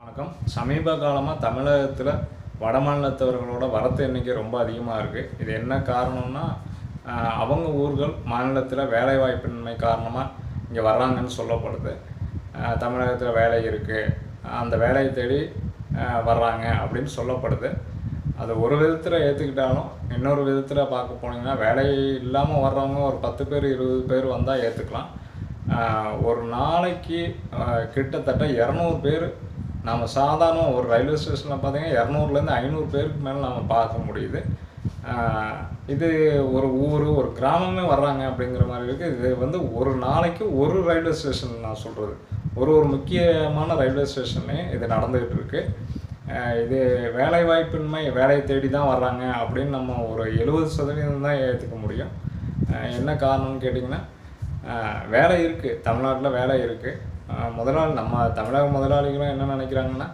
வணக்கம். சமீப காலமாக தமிழகத்தில் வடமாநிலத்தவர்களோட வரத்து எண்ணிக்கை ரொம்ப அதிகமாக இருக்குது இது என்ன காரணம்னா அவங்க ஊர்கள் மாநிலத்தில் வேலைவாய்ப்பின்மை காரணமாக இங்கே வர்றாங்கன்னு சொல்லப்படுது. தமிழகத்தில் வேலை இருக்குது அந்த வேலையை தேடி வர்றாங்க அப்படின்னு சொல்லப்படுது. அது ஒரு விதத்தில் ஏற்றுக்கிட்டாலும் இன்னொரு விதத்தில் பார்க்க போனீங்கன்னா வேலை இல்லாமல் வர்றவங்க ஒரு பத்து பேர் இருபது பேர் வந்தால் ஏற்றுக்கலாம் ஒரு நாளைக்கு கிட்டத்தட்ட இரநூறு பேர் நாம் சாதாரண ஒரு ரயில்வே ஸ்டேஷனில் பார்த்தீங்கன்னா இரநூறுலேருந்து ஐநூறு பேருக்கு மேலே நம்ம பார்க்க முடியுது. இது ஒரு ஊர் ஒரு கிராமமே வர்றாங்க அப்படிங்கிற மாதிரி இருக்குது இது வந்து ஒரு நாளைக்கு ஒரு ரயில்வே ஸ்டேஷன் நான் சொல்கிறது ஒரு ஒரு முக்கியமான ரயில்வே ஸ்டேஷன்லேயும் இது நடந்துக்கிட்டு இருக்குது இது வேலை வாய்ப்பின்மை வேலையை தேடி தான் வர்றாங்க அப்படின்னு நம்ம ஒரு எழுபது சதவீதம் தான் ஏற்றுக்க முடியும். என்ன காரணம்னு கேட்டிங்கன்னா வேலை இருக்குது தமிழ்நாட்டில் வேலை இருக்குது முதலாளி நம்ம தமிழக முதலாளிகளும் என்ன நினைக்கிறாங்கன்னா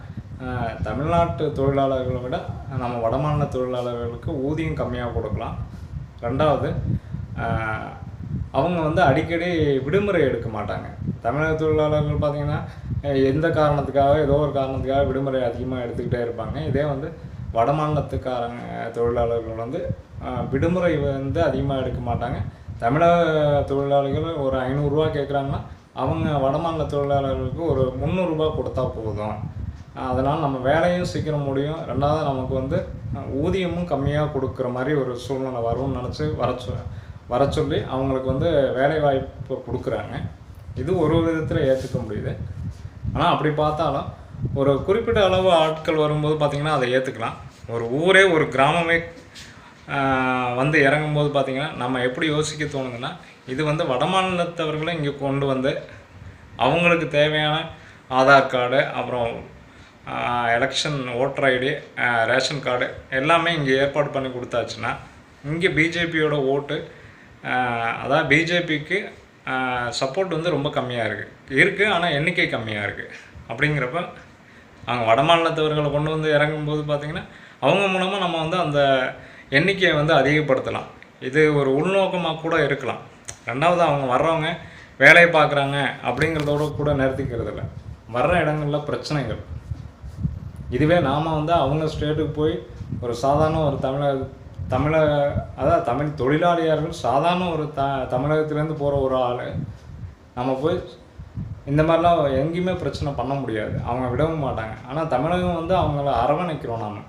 தமிழ்நாட்டு தொழிலாளர்களை விட நம்ம வடமாநில தொழிலாளர்களுக்கு ஊதியம் கம்மியாக கொடுக்கலாம். ரெண்டாவது அவங்க வந்து அடிக்கடி விடுமுறை எடுக்க மாட்டாங்க. தமிழக தொழிலாளர்கள் பார்த்திங்கன்னா எந்த காரணத்துக்காக ஏதோ ஒரு காரணத்துக்காக விடுமுறை அதிகமாக எடுத்துக்கிட்டே இருப்பாங்க. இதே வந்து வடமாநிலத்துக்காரங்க தொழிலாளர்கள் வந்து விடுமுறை வந்து அதிகமாக எடுக்க மாட்டாங்க. தமிழக தொழிலாளிகள் ஒரு ஐநூறுரூவா கேட்குறாங்கன்னா அவங்க வடமாநில தொழிலாளர்களுக்கு ஒரு முந்நூறுரூபா கொடுத்தா போதும். அதனால் நம்ம வேலையும் சீக்கிரம் முடியும். ரெண்டாவது நமக்கு வந்து ஊதியமும் கம்மியாக கொடுக்குற மாதிரி ஒரு சூழ்நிலை வரும்னு நினச்சி வர சொ வர சொல்லி அவங்களுக்கு வந்து வேலை வாய்ப்பு கொடுக்குறாங்க. இது ஒரு விதத்தில் ஏற்றுக்க முடியுது. ஆனால் அப்படி பார்த்தாலும் ஒரு குறிப்பிட்ட அளவு ஆட்கள் வரும்போது பார்த்திங்கன்னா அதை ஏற்றுக்கலாம் ஒரு ஊரே ஒரு கிராமமே வந்து இறங்கும்போது பார்த்திங்கன்னா நம்ம எப்படி யோசிக்க தோணுதுன்னா இது வந்து வடமாநிலத்தவர்களை இங்கே கொண்டு வந்து அவங்களுக்கு தேவையான ஆதார் கார்டு அப்புறம் election voter ID ration card எல்லாமே இங்கே ஏற்பாடு பண்ணி கொடுத்தாச்சுன்னா இங்கே பிஜேபியோட ஓட்டு அதாவது பிஜேபிக்கு சப்போர்ட் வந்து ரொம்ப கம்மியாக இருக்குது இருக்குது ஆனால் எண்ணிக்கை கம்மியாக இருக்குது அப்படிங்கிறப்ப அவங்க வடமாநிலத்தவர்களை கொண்டு வந்து இறங்கும்போது பார்த்திங்கன்னா அவங்க மூலமாக நம்ம வந்து அந்த எண்ணிக்கையை வந்து அதிகப்படுத்தலாம். இது ஒரு உள்நோக்கமாக கூட இருக்கலாம். ரெண்டாவது அவங்க வர்றவங்க வேலையை பார்க்குறாங்க அப்படிங்கிறதோட கூட நிறுத்திக்கிறது இல்லை. வர்ற இடங்களில் பிரச்சனைகள். இதுவே நாம் வந்து அவங்க ஸ்டேட்டுக்கு போய் ஒரு சாதாரண ஒரு தமிழக தமிழக அதாவது தமிழ் தொழிலாளியார்கள் சாதாரண ஒரு த தமிழகத்துலேருந்து போகிற ஒரு ஆள். நம்ம போய் இந்த மாதிரிலாம் எங்கேயுமே பிரச்சனை பண்ண முடியாது. அவங்க விடவும் மாட்டாங்க. ஆனால் தமிழகம் வந்து அவங்கள அரவணைக்கிறோம் நாம்.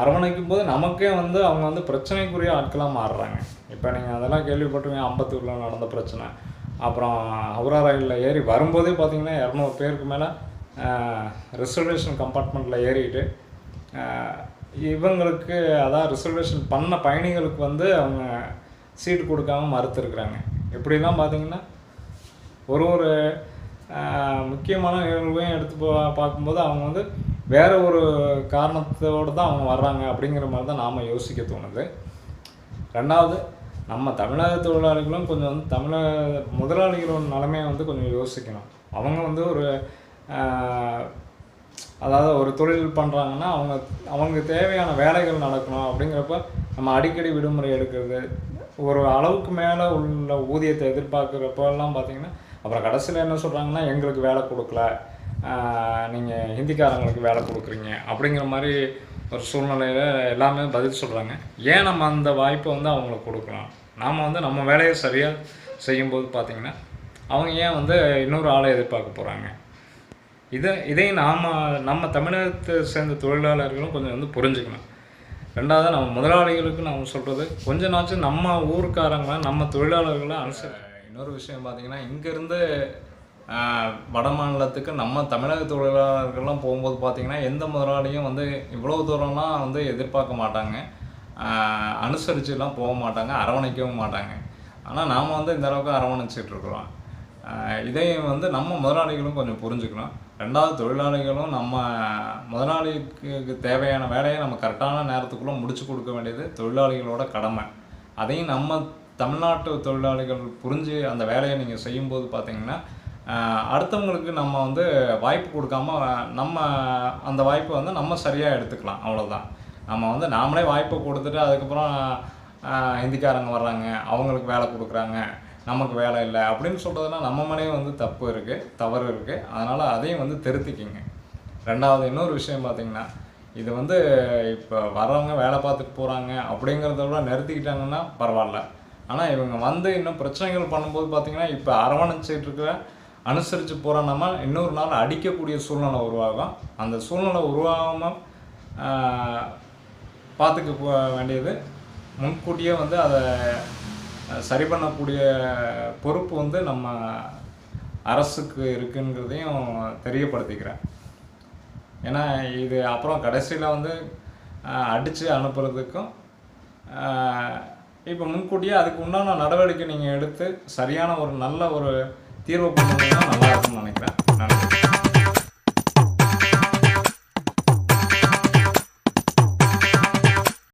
அரவணைக்கும் போது நமக்கே வந்து அவங்க வந்து பிரச்சனைக்குரிய ஆட்களாக மாறுறாங்க. இப்போ நீங்கள் அதெல்லாம் கேள்விப்பட்டிருக்கீங்க அம்பத்தூரில் நடந்த பிரச்சனை. அப்புறம் ஹவுரா ரயிலில் ஏறி வரும்போதே பார்த்தீங்கன்னா இரநூறு பேருக்கு மேலே ரிசர்வேஷன் கம்பார்ட்மெண்ட்டில் ஏறிட்டு இவங்களுக்கு அதான் ரிசர்வேஷன் பண்ண பயணிகளுக்கு வந்து அவங்க சீட்டு கொடுக்காம மறுத்துருக்குறாங்க. எப்படிலாம் பார்த்தீங்கன்னா ஒரு ஒரு முக்கியமான நிகழ்வையும் எடுத்து பா பார்க்கும்போது அவங்க வந்து வேற ஒரு காரணத்தோடு தான் அவங்க வர்றாங்க அப்படிங்கிற மாதிரி தான் நாம் யோசிக்க தோணுது. ரெண்டாவது நம்ம தமிழக தொழிலாளிகளும் கொஞ்சம் வந்து தமிழக முதலாளிகளோட நிலைமையை வந்து கொஞ்சம் யோசிக்கணும். அவங்க வந்து ஒரு அதாவது ஒரு தொழில் பண்ணுறாங்கன்னா அவங்க அவங்களுக்கு தேவையான வேலைகள் நடக்கணும் அப்படிங்கிறப்ப நம்ம அடிக்கடி விடுமுறை எடுக்கிறது. ஒரு அளவுக்கு மேலே உள்ள ஊதியத்தை எதிர்பார்க்குறப்பெல்லாம் பார்த்தீங்கன்னா அப்புறம் கடைசியில் என்ன சொல்கிறாங்கன்னா எங்களுக்கு வேலை கொடுக்கல. நீங்கள் ஹிந்திக்காரங்களுக்கு வேலை கொடுக்குறீங்க அப்படிங்கிற மாதிரி ஒரு சூழ்நிலையில் எல்லாமே பதில் சொல்கிறாங்க ஏன் நம்ம அந்த வாய்ப்பை வந்து அவங்களுக்கு கொடுக்கலாம்? நாம் வந்து நம்ம வேலையை சரியாக செய்யும்போது பார்த்திங்கன்னா அவங்க ஏன் வந்து இன்னொரு ஆளை எதிர்பார்க்க போகிறாங்க இதை இதையும் நாம் நம்ம தமிழகத்தை சேர்ந்த தொழிலாளர்களும் கொஞ்சம் வந்து புரிஞ்சுக்கணும். ரெண்டாவது நம்ம முதலாளிகளுக்கு நாம் சொல்கிறது கொஞ்ச நாச்சும் நம்ம ஊருக்காரங்களை நம்ம தொழிலாளர்களை அனுசரி இன்னொரு விஷயம் பார்த்திங்கன்னா இங்கேருந்து வட மாநிலத்துக்கு நம்ம தமிழக தொழிலாளர்கள்லாம் போகும்போது பார்த்திங்கன்னா எந்த முதலாளியும் வந்து இவ்வளோ தூரம்லாம் வந்து எதிர்பார்க்க மாட்டாங்க. அனுசரிச்சுலாம் போக மாட்டாங்க அரவணைக்கவும் மாட்டாங்க. ஆனால் நாம் வந்து இந்த அளவுக்கு அரவணைச்சிட்டு இருக்கிறோம் இதையும் வந்து நம்ம முதலாளிகளும் கொஞ்சம் புரிஞ்சுக்கணும். ரெண்டாவது தொழிலாளிகளும் நம்ம முதலாளிக்கு தேவையான வேலையை நம்ம கரெக்டான நேரத்துக்குள்ளே முடிச்சு கொடுக்க வேண்டியது தொழிலாளிகளோட கடமை. அதையும் நம்ம தமிழ்நாட்டு தொழிலாளிகள் புரிஞ்சு அந்த வேலையை நீங்கள் செய்யும்போது பார்த்தீங்கன்னா அடுத்தவங்களுக்கு நம்ம வந்து வாய்ப்பு கொடுக்காம நம்ம அந்த வாய்ப்பை வந்து நம்ம சரியாக எடுத்துக்கலாம். அவ்வளோதான் நம்ம வந்து நாமளே வாய்ப்பை கொடுத்துட்டு அதுக்கப்புறம் ஹிந்திக்காரங்க வர்றாங்க அவங்களுக்கு வேலை கொடுக்குறாங்க. நமக்கு வேலை இல்லை அப்படின்னு சொல்கிறதுனா நம்ம மேலேயும் வந்து தப்பு இருக்குது தவறு இருக்குது அதனால் அதையும் வந்து திருத்திக்கிங்க. ரெண்டாவது இன்னொரு விஷயம் பார்த்திங்கன்னா இது வந்து இப்போ வர்றவங்க வேலை பார்த்துட்டு போகிறாங்க அப்படிங்கிறத விட நிறுத்திக்கிட்டாங்கன்னா பரவாயில்ல. ஆனால் இவங்க வந்து இன்னும் பிரச்சனைகள் பண்ணும்போது பார்த்திங்கன்னா இப்போ அரவணைச்சிட்டு இருக்கிற அனுசரித்து போகிற நம்ம இன்னொரு நாள் அடிக்கக்கூடிய சூழ்நிலை உருவாகும். அந்த சூழ்நிலை உருவாகாமல் பார்த்துக்க வேண்டியது. முன்கூட்டியே வந்து அதை சரி பண்ணக்கூடிய பொறுப்பு வந்து நம்ம அரசுக்கு இருக்குங்கிறதையும் தெரியப்படுத்திக்கிறேன். ஏன்னா இது அப்புறம் கடைசியில் வந்து அடித்து அனுப்புறதுக்கும் இப்போ முன்கூட்டியே அதுக்கு உண்டான நடவடிக்கை நீங்கள் எடுத்து சரியான ஒரு நல்ல ஒரு தீர்வு கொண்டு நல்லா இருக்கும்னு நினைக்கிறேன்.